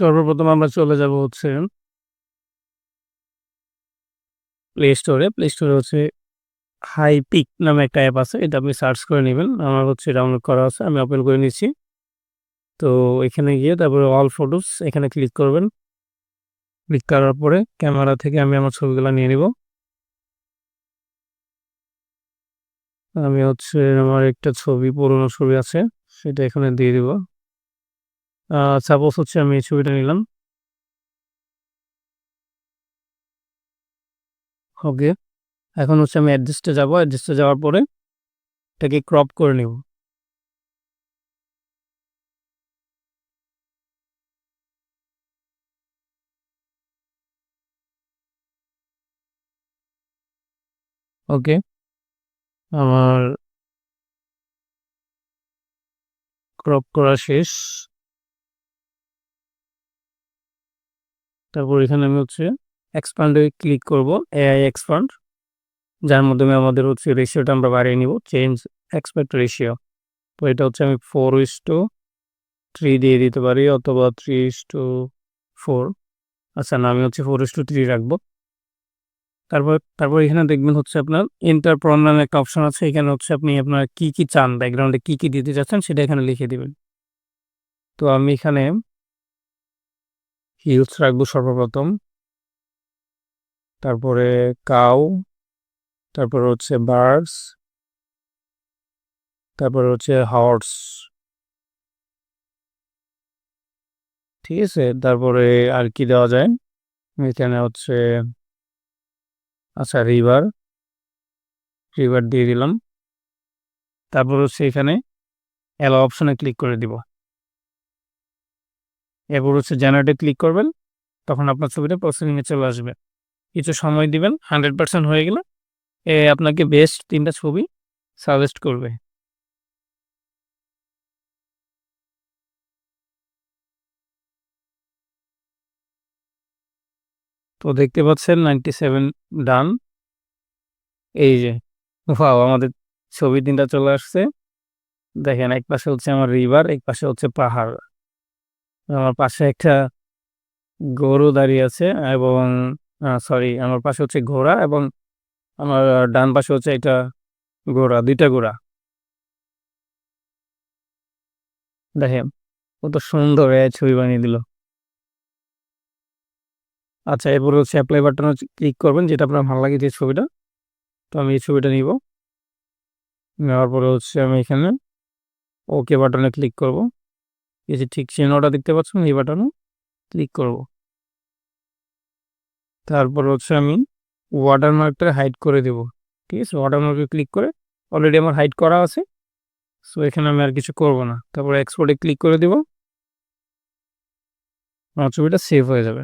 সর্বপ্রথম আমরা চলে যাব হচ্ছে প্লে স্টোরে প্লে স্টোরে হচ্ছে হাই পিক নামে একটা অ্যাপ আছে, এটা আপনি সার্চ করে নেবেন। আমার হচ্ছে ডাউনলোড করা আছে, আমি ওপেন করে নিচ্ছি। তো এখানে গিয়ে তারপরে অল ফটোস এখানে ক্লিক করবেন। ক্লিক করার পরে ক্যামেরা থেকে আমি আমার ছবিগুলো নিয়ে নিব। আমি হচ্ছে আমার একটা ছবি, পুরোনো ছবি আছে, সেটা এখানে দিয়ে দিব। সাপোজ হচ্ছে আমি এই ছবিটা নিলাম। ওকে, এখন হচ্ছে আমি অ্যাডজাস্টে যাব। অ্যাডজাস্টে যাওয়ার পরে এটাকে ক্রপ করে নেব। ওকে, আমার ক্রপ করা শেষ। তারপর এখানে আমি হচ্ছে এক্সপান্ডে ক্লিক করব এআই এক্সপান্ড যার মাধ্যমে আমাদের হচ্ছে রেশিওটা আমরা বাড়িয়ে নিব চেঞ্জ এক্সপেক্ট রেশিও তো এটা হচ্ছে আমি ফোর ইস টু থ্রি দিয়ে দিতে পারি, অথবা থ্রি ইস টু ফোর আচ্ছা না, আমি হচ্ছে ফোর ইস টু থ্রি রাখব। তারপর তারপর এখানে দেখবেন হচ্ছে আপনার ইন্টার প্রন নামে একটা অপশন আছে, এখানে হচ্ছে আপনি আপনার কি কি চান ব্যাকগ্রাউন্ডে কি কি দিতে চাচ্ছেন, সেটা এখানে লিখে দিবেন। তো আমি এখানে হিলস রাখব সর্বপ্রথম। তারপরে কাউ, তারপর হচ্ছে বার্ডস, তারপর হচ্ছে হর্স। ঠিক আছে, তারপরে আর কি দেওয়া যায়? এখানে হচ্ছে আচ্ছা রিভার রিভার দিয়ে দিলাম। তারপর হচ্ছে এখানে অ্যালো অপশনে ক্লিক করে দিব। এরপর হচ্ছে জেনারেটে ক্লিক করবেন, তখন আপনার ছবিটা প্রসেসিংয়ে চলে আসবে। কিছু সময় দিবেন হান্ড্রেড পার্সেন্ট হয়ে গেলে এ আপনাকে বেস্ট তিনটা ছবি সাজেস্ট করবে। তো দেখতে পাচ্ছেন নাইনটি সেভেন ডান এই যে ওয়াও আমাদের ছবি তিনটা চলে আসছে। দেখেন, এক পাশে হচ্ছে আমার রিভার এক পাশে হচ্ছে পাহাড়। আমার পাশে একটা গরু দাঁড়িয়ে আছে এবং সরি আমার পাশে হচ্ছে ঘোড়া এবং আমার ডান পাশে হচ্ছে একটা ঘোড়া, দুইটা ঘোড়া। দেখেন, কত সুন্দর ছবি বানিয়ে দিল। আচ্ছা এরপরে হচ্ছে অ্যাপ্লাই বাটনে ক্লিক করবেন, যেটা আপনার ভালো লাগে যে ছবিটা। তো আমি এই ছবিটা নিব। নেওয়ার পরে হচ্ছে আমি এখানে ওকে বাটনে ক্লিক করব। যে ঠিক চিহ্নটা দেখতে পাচ্ছেন এই বাটনে ক্লিক করব। তারপর হচ্ছে আমি ওয়াটারমার্কটা হাইড করে দেব। ঠিক আছে? ওয়াটারমার্কে ক্লিক করে অলরেডি আমার হাইড করা আছে। সো এখানে আমি আর কিছু করব না। তারপর এক্সপোর্টে ক্লিক করে দেব। আমার ছবিটা সেভ হয়ে যাবে।